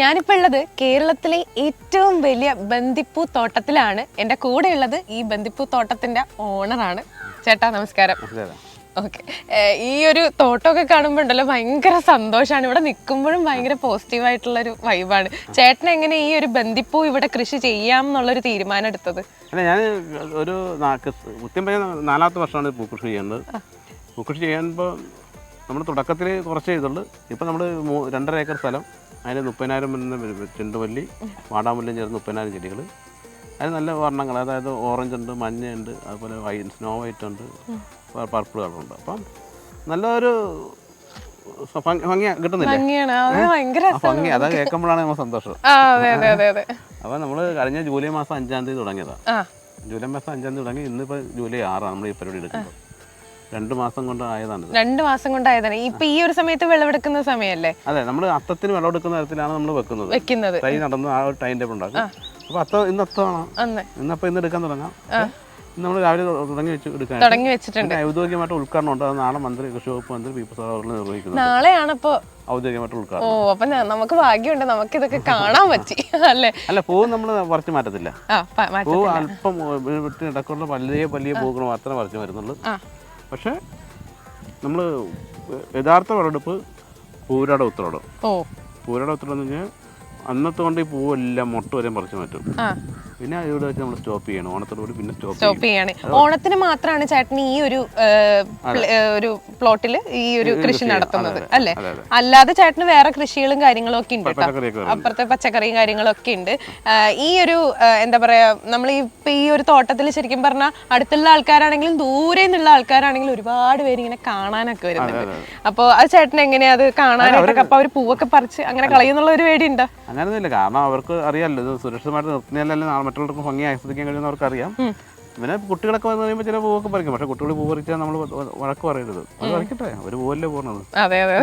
ഞാനിപ്പോൾ ഉള്ളത് കേരളത്തിലെ ഏറ്റവും വലിയ ബന്ദിപ്പൂ തോട്ടത്തിലാണ്. എന്റെ കൂടെ ഉള്ളത് ഈ ബന്ദിപ്പൂ തോട്ടത്തിന്റെ ഓണറാണ് ചേട്ടാ നമസ്കാരം? ഓക്കെ ഈ ഒരു തോട്ടമൊക്കെ കാണുമ്പോൾ ഉണ്ടല്ലോ ഭയങ്കര സന്തോഷമാണ് ഇവിടെ നിൽക്കുമ്പോഴും ഭയങ്കര പോസിറ്റീവായിട്ടുള്ളൊരു വൈബാണ് ചേട്ടൻ എങ്ങനെ ഈ ഒരു ബന്ദിപ്പൂ ഇവിടെ കൃഷി ചെയ്യാം എന്നുള്ളൊരു തീരുമാനം എടുത്തത്? അല്ല ഞാൻ ഒരു കൃത്യം നാലാമത്തെ വർഷമാണ് പൂക്കൃഷി ചെയ്യുന്നത്. പൂക്കൃഷി ചെയ്യുമ്പോൾ നമ്മൾ തുടക്കത്തിൽ കുറച്ച് ചെയ്തുള്ളൂ. ഇപ്പം നമ്മൾ രണ്ടര ഏക്കർ സ്ഥലം. അതിന് മുപ്പതിനായിരം വരുന്ന ചെണ്ടുമല്ലി വാടാമുല്ലയും ചേർന്ന് മുപ്പതിനായിരം ചെടികൾ അതിന് നല്ല വർണങ്ങൾ അതായത് ഓറഞ്ച് ഉണ്ട് മഞ്ഞ ഉണ്ട് അതുപോലെ വൈറ്റ് സ്നോ വൈറ്റ് ഉണ്ട് പർപ്പിൾ കളറുണ്ട് അപ്പം നല്ലൊരു ഭംഗി കിട്ടുന്നില്ലേ? ഭംഗി അതാ കേൾക്കുമ്പോഴാണ് നമ്മൾ സന്തോഷം. അപ്പോൾ നമ്മൾ കഴിഞ്ഞ ജൂലൈ മാസം അഞ്ചാം തീയതി തുടങ്ങിയതാണ് ജൂലൈ മാസം അഞ്ചാം തീയതി തുടങ്ങി ഇന്നിപ്പോൾ ജൂലൈ ആറാണ് നമ്മൾ ഈ പരിപാടി എടുക്കുന്നത്. രണ്ട് മാസം കൊണ്ട് ആയതാണ് രണ്ട് മാസം കൊണ്ടായതാണ് ഇപ്പൊ ഈ ഒരു സമയത്ത് വിളവെടുക്കുന്ന സമയമല്ലേ? അതെ നമ്മൾ അത്തത്തിന് വിളവെടുക്കുന്ന തരത്തിലാണ് നമ്മൾ വെക്കുന്നത്. വെക്കുന്നത്. തൈ നടന്ന് ആ ഒരു ടൈം ടേബിൾ ഉണ്ടാക്കും. അപ്പൊ അത്ത ഇന്ന് അത്തമാണ് ഇന്നപ്പോ ഇന്ന് എടുക്കാൻ തുടങ്ങാം. നമ്മൾ രാവിലെ തുടങ്ങി വെച്ച് എടുക്കാൻ. തുടങ്ങി വെച്ചിട്ടുണ്ട്. ഔദ്യോഗികമായിട്ട് ഉദ്ഘാടനം ഉണ്ട്. അത് നാളെ മന്ത്രി കൃഷി വകുപ്പ് മന്ത്രി പി പ്രസാദ് നിർവഹിക്കുന്നത് നാളെയാണിപ്പോ ഔദ്യോഗികമായിട്ട് ഓ ഉദ്ഘാടനം അപ്പൊ നമുക്ക് ഭാഗ്യമുണ്ട്. നമുക്ക് ഇതൊക്കെ കാണാൻ പറ്റി. അല്ലേ? അല്ല പൂ നമ്മൾ പറിച്ചു മാറ്റത്തില്ല. പ- അല്പം ഇടക്കുള്ള വലിയ വലിയ പൂക്കൾ മാത്രമേ പറിച്ചു വരുന്നുള്ളൂ പക്ഷേ നമ്മൾ യഥാർത്ഥ വിളവെടുപ്പ് പൂരയുടെ ഉത്തരവാടം ഓ. പൂരയുടെ ഉത്തരവാദം എന്ന് കഴിഞ്ഞാൽ അന്നത്തെ കൊണ്ട് ഈ പൂവെല്ലാം മുട്ട വരെ പറിച്ചു മാറ്റും. പിന്നെ ഇവിടെ വെച്ച് നമ്മൾ സ്റ്റോപ്പ് ചെയ്യണം. ഓണത്തോടുകൂടി പിന്നെ സ്റ്റോപ്പ് സ്റ്റോപ്പ് ചെയ്യാണ്. ഓണത്തിന് മാത്രമാണ് ചേട്ടൻ ഈ ഒരു ഒരു പ്ലോട്ടിൽ ഈ ഒരു കൃഷി നടത്തുന്നത്. അല്ലേ. അല്ലാതെ ചേട്ടന് വേറെ കൃഷികളും കാര്യങ്ങളും ഒക്കെ ഉണ്ട്. അപ്പുറത്തെ പച്ചക്കറിയും കാര്യങ്ങളും ഒക്കെ ഉണ്ട് ഈ ഒരു എന്താ പറയാ നമ്മൾ ഇപ്പൊ ഈ ഒരു തോട്ടത്തിൽ ശരിക്കും പറഞ്ഞാൽ അടുത്തുള്ള ആൾക്കാരാണെങ്കിലും ദൂരെ നിന്നുള്ള ആൾക്കാരാണെങ്കിലും ഒരുപാട് പേര് ഇങ്ങനെ കാണാനൊക്കെ വരുന്നുണ്ട്. അപ്പൊ അത് ചേട്ടൻ എങ്ങനെയാ അത് കാണാനായിട്ടൊക്കെ അപ്പൊ അവർ പൂവൊക്കെ പറിച്ച് അങ്ങനെ കളയുന്നുള്ള ഒരു പേടിയുണ്ടോ അങ്ങനെയൊന്നുമില്ല കാരണം അവർക്ക് അറിയാമല്ലോ ഇത് സുരക്ഷിതമായിട്ട് നിർത്തുന്നതല്ലേ മറ്റുള്ളവർക്ക് ഭംഗി ആസ്വദിക്കാൻ അറിയാം പിന്നെ കുട്ടികളൊക്കെ വന്നു കഴിയുമ്പോൾ ചില പൂവൊക്കെ പറിക്കും. പക്ഷെ കുട്ടികൾ പൂ പറിച്ചാൽ നമ്മൾ വഴക്ക് പറയരുത്. അത് പറിക്കട്ടെ. ഒരു പൂവല്ലേ പോകുന്നത് അതെ അതെ.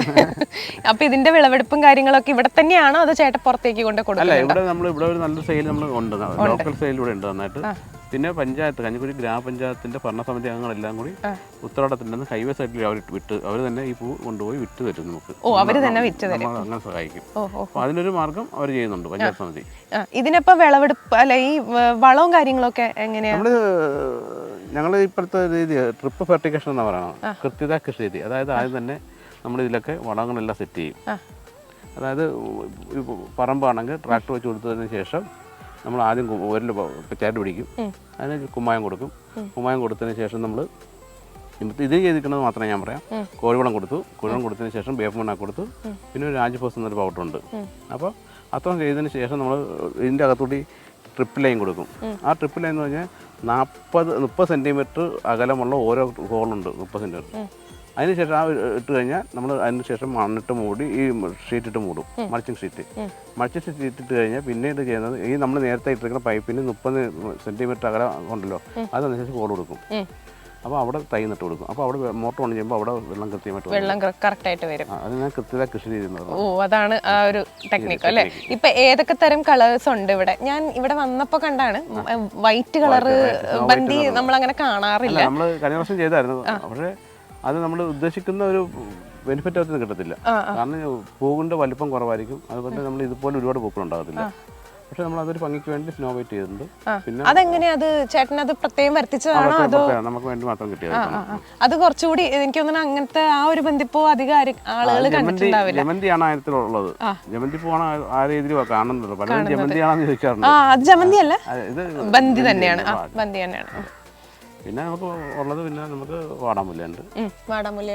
അപ്പൊ ഇതിന്റെ വിളവെടുപ്പും കാര്യങ്ങളൊക്കെ ഇവിടെ തന്നെയാണോ? അത് ചേട്ടൻ പുറത്തേക്ക് കൊണ്ട് അല്ല കൊടുക്കുന്നത് ഇവിടെ നമ്മൾ ഇവിടെ ഒരു നല്ല സെയിൽ നമ്മൾ ഉണ്ട്. ലോക്കൽ സെയിൽ ഇവിടെ ഉണ്ട് നന്നായിട്ട്. പിന്നെ പഞ്ചായത്ത് കഞ്ഞിക്കുഴി ഗ്രാമപഞ്ചായത്തിന്റെ ഭരണസമിതി അംഗങ്ങളെല്ലാം കൂടി ഉത്തരവാദിത്തത്തിൽ നിന്ന് ഹൈവേ സൈഡിൽ അവർ വിട്ട് അവർ തന്നെ ഈ പൂ കൊണ്ടുപോയി വിറ്റ് തരും നമുക്ക്. ഓ അവർ തന്നെ വിറ്റ് തരും. അങ്ങനെ സഹായിക്കും. അപ്പോൾ അതിനൊരു മാർഗം അവർ ചെയ്യുന്നുണ്ട് പഞ്ചായത്ത് സമിതി. ഇതിനിപ്പോ വിളവെടുപ്പ് അല്ല ഈ വളവും കാര്യങ്ങളൊക്കെ എങ്ങനെയാണ് നമ്മൾ ഞങ്ങൾ ഇപ്പോഴത്തെ രീതി ട്രിപ്പ് ഫെർട്ടിക്കേഷൻ എന്ന് പറയണം കൃത്യത കൃഷി രീതി. അതായത് ആദ്യം തന്നെ നമ്മൾ ഇതിലൊക്കെ വളങ്ങളെല്ലാം സെറ്റ് ചെയ്യും. അതായത് ഒരു പറമ്പാണെങ്കിൽ ട്രാക്ടർ വെച്ച് കൊടുത്തതിന് ശേഷം നമ്മൾ ആദ്യം ഒരു ചേട്ട് പിടിക്കും. അതിന് കുമ്മായം കൊടുക്കും. കുമ്മായം കൊടുത്തതിന് ശേഷം നമ്മൾ ഇത് ചെയ്തിരിക്കുന്നത് മാത്രമേ ഞാൻ പറയാം. കോഴിവളം കൊടുത്തു. കോഴിവളം കൊടുത്തതിന് ശേഷം വേപ്പ് മണ്ണ കൊടുത്തു. പിന്നെ ഒരു രാജഭോസ് എന്നൊരു പൗഡർ ഉണ്ട് അപ്പോൾ അത്രയും ചെയ്തതിന് ശേഷം നമ്മൾ ഇതിന്റെ അകത്തൂടി ട്രിപ്പ് ലൈൻ കൊടുക്കും. ആ ട്രിപ്പ് ലൈൻ എന്ന് പറഞ്ഞാൽ നാൽപ്പത് മുപ്പത് സെന്റിമീറ്റർ അകലമുള്ള ഓരോ ഹോളുണ്ട്. മുപ്പത് സെന്റിമീറ്റർ അതിനുശേഷം ആ ഇട്ട് കഴിഞ്ഞാൽ നമ്മൾ അതിന് ശേഷം മണ്ണിട്ട് മൂടി ഈ ഷീറ്റ് ഇട്ട് മൂടും. Mulching sheet. മൾച്ചിങ് ഷീറ്റ് ഇട്ട് കഴിഞ്ഞാൽ പിന്നീട് ചെയ്യുന്നത് ഈ നമ്മൾ നേരത്തെ ഇട്ടിരിക്കുന്ന പൈപ്പിന് മുപ്പത് സെന്റിമീറ്റർ അകലം ഉണ്ടല്ലോ അതനുസരിച്ച് കോട് കോൾ കൊടുക്കും. അപ്പോൾ അവിടെ തൈ നട്ട് കൊടുക്കും. അപ്പോൾ അവിടെ മോട്ടർ ഓൺ ചെയ്യുമ്പോൾ അവിടെ വെള്ളം കൃത്യമായിട്ട് വെള്ളം കറക്റ്റ് ആയിട്ട് വരും. ആ, അത് ഞാൻ കൃത്യത കൃഷി ചെയ്യുന്നത് ഓ അതാണ് ആ ഒരു ടെക്നിക്ക് അല്ലേ? ഇപ്പൊ ഏതൊക്കെ തരം കളേഴ്സ് ഉണ്ട് ഇവിടെ? ഞാൻ ഇവിടെ വന്നപ്പോൾ കണ്ടാണ് വൈറ്റ് കളർ ബന്തി നമ്മൾ അങ്ങനെ കാണാറില്ല. നമ്മൾ കഴിഞ്ഞ വർഷം ചെയ്തായിരുന്നു. പക്ഷേ അത് നമ്മൾ ഉദ്ദേശിക്കുന്ന ഒരു ബെനിഫിറ്റ് അവർക്ക് കിട്ടത്തില്ല. കാരണം പൂവിന്റെ വലിപ്പം കുറവായിരിക്കും. അതുകൊണ്ട് നമ്മൾ ഇതുപോലെ ഒരുപാട് പൂക്കൾ ഉണ്ടാകത്തില്ല. പക്ഷെ നമ്മൾ അതൊരു ഭംഗിക്ക് വേണ്ടി സ്നോ വൈറ്റ് ചെയ്തിട്ടുണ്ട്. പിന്നെ അതെങ്ങനെയാ അത് ചേട്ടൻ അത് പ്രത്യേകം വരുത്തിച്ചതാണോ അതോ? നമുക്ക് വേണ്ടി മാത്രം കിട്ടിയത്. അത് കുറച്ചുകൂടി എനിക്ക് തോന്നുന്നു അങ്ങനത്തെ ആ ഒരു ബന്ധിപ്പോ അധികം ആളുകൾ കണ്ടിട്ടുണ്ടാവില്ല. ജമന്തിയാണ് ആയിരത്തിലുള്ളത്. ജമന്തി പൂവാണ് ആ- രീതിയിൽ കാണുന്നുണ്ട്. പലരും ജമന്തിയാണെന്ന് ചോദിക്കാറുണ്ട്. ജമന്തി അല്ല ബന്ധി ഇത് തന്നെയാണ്. ബന്ധി തന്നെയാണ്. പിന്നെ നമുക്ക് ഉള്ളത് പിന്നെ നമുക്ക് വാടാമുല്ലുണ്ട് ഉം,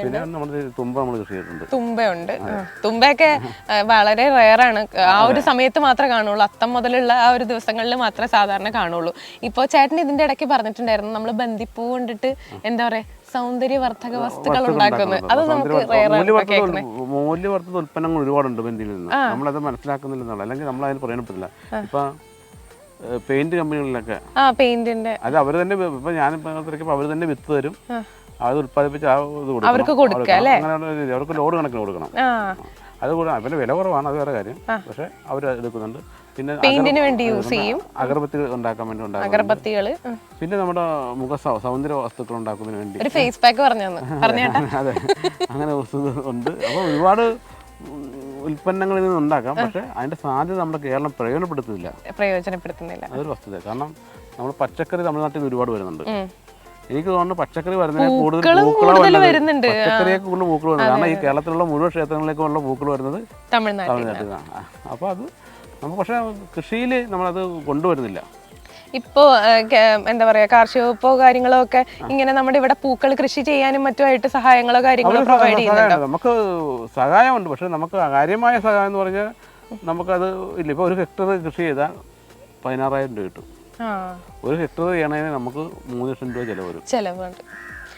പിന്നെ നമ്മൾ തുമ്പ നമ്മൾ കൃഷി ചെയ്തിട്ടുണ്ട്. തുമ്പയുണ്ട്. തുമ്പയൊക്കെ വളരെ റയറാണ്. ആ ഒരു സമയത്ത് മാത്രമേ കാണുള്ളൂ. അത്തം മുതലുള്ള ആ ഒരു ദിവസങ്ങളിൽ മാത്രമേ സാധാരണ കാണുള്ളൂ. ഇപ്പോൾ ചേട്ടൻ ഇതിന്റെ ഇടയ്ക്ക് പറഞ്ഞിട്ടുണ്ടായിരുന്നു നമ്മൾ ബന്ദിപ്പൂ കൊണ്ടിട്ട് എന്താ പറയാ സൗന്ദര്യവർദ്ധക വസ്തുക്കൾ ഉണ്ടാക്കുന്നത്. അത് നമുക്ക് മൂല്യവർദ്ധിത ഉൽപ്പന്നങ്ങൾ ഒരുപാടുണ്ട് ബന്ധിയിൽ നിന്ന് നമ്മളത് മനസ്സിലാക്കുന്നില്ലെന്നുള്ള അല്ലെങ്കിൽ നമ്മൾ അതിന് പ്രയോജനപ്പെടില്ല ഇപ്പൊ പെയിന്റ് കമ്പനികളിലൊക്കെ ആ പെയിന്റിന്റെ അത് അവർ തന്നെ ഇപ്പൊ ഞാനിപ്പോ തിരക്കിയപ്പോൾ അവർ തന്നെ വിത്ത് തരും. അത് ഉത്പാദിപ്പിച്ച് ആ ഇത് കൊടുക്കണം. അവർക്ക് കൊടുക്കുക അവർക്ക് ലോഡ് കണക്കിന് കൊടുക്കണം. അത് കൂടെ പിന്നെ വില കുറവാണ് അത് വേറെ കാര്യം. പക്ഷെ അവർ എടുക്കുന്നുണ്ട്. പിന്നെ പെയിന്റിന് വേണ്ടി യൂസ് ചെയ്യും. അഗർബത്തികൾ ഉണ്ടാക്കാൻ വേണ്ടി ഉണ്ടാക്കും അഗർബത്തികൾ പിന്നെ നമ്മുടെ മുഖ സൗന്ദര്യ വസ്തുക്കൾ ഉണ്ടാക്കുന്നതിന് വേണ്ടി. ഒരു ഫേസ് പാക്ക് പറഞ്ഞു അതെ. അങ്ങനെ വസ്തുക്കൾ ഉണ്ട്. അപ്പോൾ ഒരുപാട് ഉൽപ്പന്നങ്ങളിൽ നിന്ന് ഉണ്ടാക്കാം പക്ഷെ അതിന്റെ സാധ്യത നമ്മുടെ കേരളം പ്രയോജനപ്പെടുത്തുന്നില്ല. പ്രയോജനപ്പെടുത്തുന്നില്ല. അതൊരു വസ്തുത. കാരണം നമ്മൾ പച്ചക്കറി തമിഴ്നാട്ടിൽ നിന്ന് ഒരുപാട് വരുന്നുണ്ട്. എനിക്ക് തോന്നുന്നു പച്ചക്കറി വരുന്നതിന് കൂടുതൽ വരുന്നുണ്ട്. പച്ചക്കറിയൊക്കെ കൂടുതൽ പൂക്കൾ വരുന്നത്. കാരണം ഈ കേരളത്തിലുള്ള മുഴുവൻ ക്ഷേത്രങ്ങളിലേക്കുള്ള പൂക്കൾ വരുന്നത് തമിഴ്നാട്ടിൽ തമിഴ്നാട്ടിൽ നിന്നാണ്. അപ്പോൾ അത് നമുക്ക് പക്ഷേ കൃഷിയിൽ നമ്മളത് കൊണ്ടുവരുന്നില്ല. ഇപ്പോ ആ, കെ- എന്താ പറയുക കാർഷിക വകുപ്പോ കാര്യങ്ങളോ ഒക്കെ ഇങ്ങനെ നമ്മുടെ ഇവിടെ പൂക്കൾ കൃഷി ചെയ്യാനും മറ്റുമായിട്ട് സഹായങ്ങളോ കാര്യങ്ങളോ പ്രൊവൈഡ് ചെയ്യുന്നുണ്ട്? നമുക്ക് സഹായമുണ്ട്. പക്ഷെ നമുക്ക് കാര്യമായ സഹായം എന്ന് പറഞ്ഞാൽ നമുക്കത് ഇല്ല. ഇപ്പോൾ ഒരു ഹെക്ടർ കൃഷി ചെയ്താൽ പതിനാറായിരം രൂപ കിട്ടും. ഒരു ഹെക്ടർ ചെയ്യണതിന് നമുക്ക് മൂന്ന് ലക്ഷം രൂപ ചിലവ് വരും. ചെലവുണ്ട്.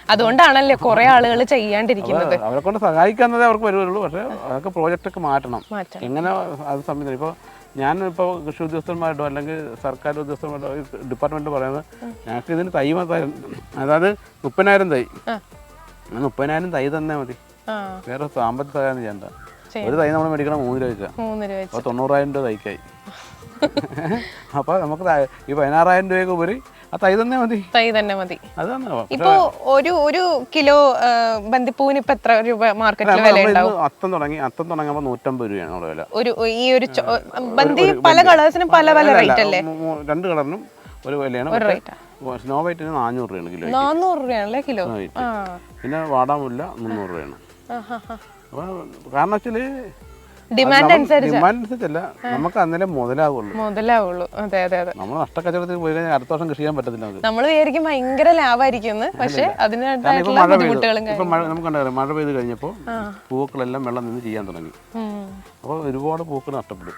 അതുകൊണ്ടാണല്ലേ കുറെ ആളുകൾ ചെയ്യാണ്ടിരിക്കുന്നത്. അവരെ കൊണ്ട് സഹായിക്കാന്നതേ അവർക്ക് വരുള്ളൂ. പക്ഷെ അതൊക്കെ പ്രോജക്റ്റ് ഒക്കെ മാറ്റണം. എങ്ങനെ അത് സംബന്ധിച്ചു ഇപ്പോൾ ഞാൻ ഇപ്പോൾ കൃഷി ഉദ്യോഗസ്ഥന്മാരോ അല്ലെങ്കിൽ സർക്കാർ ഉദ്യോഗസ്ഥന്മാരോ ഡിപ്പാർട്ട്മെന്റ് പറയുന്നത് ഞങ്ങൾക്ക് ഇതിന് തൈ അതായത് മുപ്പതിനായിരം തൈ. മുപ്പതിനായിരം തൈ തന്നെ മതി. വേറെ സാമ്പത്തിക സഹായം ചെയ്യണ്ട. ഒരു തൈ നമ്മൾ മേടിക്കണം മൂന്ന് രൂപ വെച്ചാൽ അപ്പൊ അപ്പോൾ തൊണ്ണൂറായിരം രൂപ തൈക്കായി. അപ്പോൾ നമുക്ക് ഈ പതിനാറായിരം രൂപയ്ക്ക് ഉപരി ആ തൈ തന്നെ മതി. തൈ തന്നെ മതി. അതാണ് ഇപ്പോ ഒരു ഒരു കിലോ ബന്ദിപ്പൂവിന് ഇപ്പൊ എത്ര രൂപ മാർക്കറ്റിൽ വില ഉണ്ടാവും അത്തം തുടങ്ങി അത്തം തുടങ്ങുമ്പോൾ നൂറ്റമ്പത് രൂപയാണ് അവിടെ വില. ഒരു ഈ ഒരു ബന്ദി പല കളേഴ്സിനും പല പല റേറ്റ് അല്ലേ രണ്ട് കളറിനും ഒരു വിലയാണ്. സ്നോ വൈറ്റിന് നാനൂറ് രൂപയാണ് കിലോ? നാനൂറ് രൂപയാണല്ലേ കിലോ പിന്നെ വാടാമുല്ല മുന്നൂറ് രൂപയാണ്. കാരണം വെച്ചാൽ ഡിമാൻഡ് അനുസരിച്ച്. ഡിമാൻഡ് അനുസരിച്ചല്ല. നമുക്ക് അന്നേരം മുതലാവുള്ളൂ. മുതലാവുള്ളൂ. അതെ അതെ അതെ. നമ്മൾ നഷ്ടക്കച്ചവടത്തിൽ പോയി കഴിഞ്ഞാൽ അടുത്ത വർഷം കൃഷി ചെയ്യാൻ പറ്റത്തില്ല നമ്മൾ വിചാരിക്കും ഭയങ്കര ലാഭമായിരിക്കും പക്ഷെ അതിനായിട്ടുള്ള ബുദ്ധിമുട്ടുകളും മഴ നമുക്ക് കണ്ടായിരുന്നു മഴ പെയ്ത് കഴിഞ്ഞപ്പോൾ പൂക്കളെല്ലാം വെള്ളം നിന്ന് ചെയ്യാൻ തുടങ്ങി. അപ്പോൾ ഒരുപാട് പൂക്കൾ നഷ്ടപ്പെടും.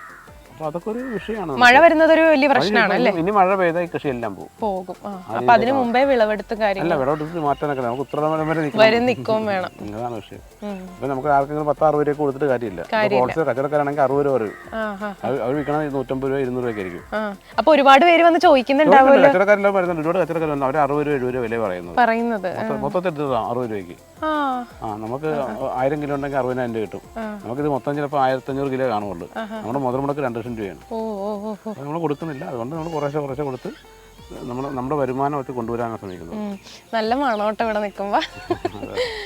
അപ്പോൾ അതൊക്കെ ഒരു വിഷയമാണ് മഴ വരുന്നത് ഒരു വലിയ പ്രശ്നമാണ് അല്ലേ? ഇനി മഴ പെയ്താൽ കൃഷി എല്ലാം പോകും. പോകും. അപ്പൊ അതിന് മുമ്പേ വിളവെടുത്തും കാര്യം അല്ല വിളവെടുത്ത് മാറ്റാനൊക്കെ നമുക്ക് ഉത്തരവാദിത്തം വരെ വരും നിൽക്കും വേണം. അതാണ് വിഷയം. അപ്പൊ നമുക്ക് ആർക്കെങ്കിലും പത്ത് അറുപത് രൂപ കൊടുത്തിട്ട് കാര്യമില്ല. ഹോൾസെയിൽ കച്ചവടക്കാരാണെങ്കിൽ അറുപത് രൂപ വരും അവർ വിൽക്കണത് നൂറ്റമ്പത് രൂപ ഇരുന്നൂറ് രൂപ ആയിരിക്കും. അപ്പൊ ഒരുപാട് പേര് വന്ന് ചോദിക്കുന്നുണ്ടാവും കച്ചവടക്കാരെല്ലാം പറയുന്നുണ്ട് ഒരുപാട് കച്ചവടക്കാരുണ്ട് അവർ അറുപത് രൂപ എഴുപത് രൂപ വില പറയുന്നത്. പറയുന്നത്. മൊത്തത്തിൽ അറുപത് രൂപയ്ക്ക്. ആ. ആ നമുക്ക് ആയിരം കിലോ ഉണ്ടെങ്കിൽ അറുപതിനായിരം രൂപ കിട്ടും. നമുക്ക് ഇത് മൊത്തം ചിലപ്പോൾ ആയിരത്തഞ്ഞൂറ് കിലോ കാണുള്ളൂ. നമ്മുടെ മുതൽ മുടക്ക് രണ്ട് ലക്ഷം രൂപയാണ് ഓ അത് നമ്മൾ കൊടുക്കുന്നില്ല. അതുകൊണ്ട് നമ്മൾ കുറേശ്ശെ കുറേശ്ശെ കൊടുത്ത് നമ്മൾ നമ്മുടെ വരുമാനം ഒക്കെ കൊണ്ടുവരാനാണ് ശ്രമിക്കുന്നത്. നല്ല മണോട്ടം ഇവിടെ നിൽക്കുമ്പോ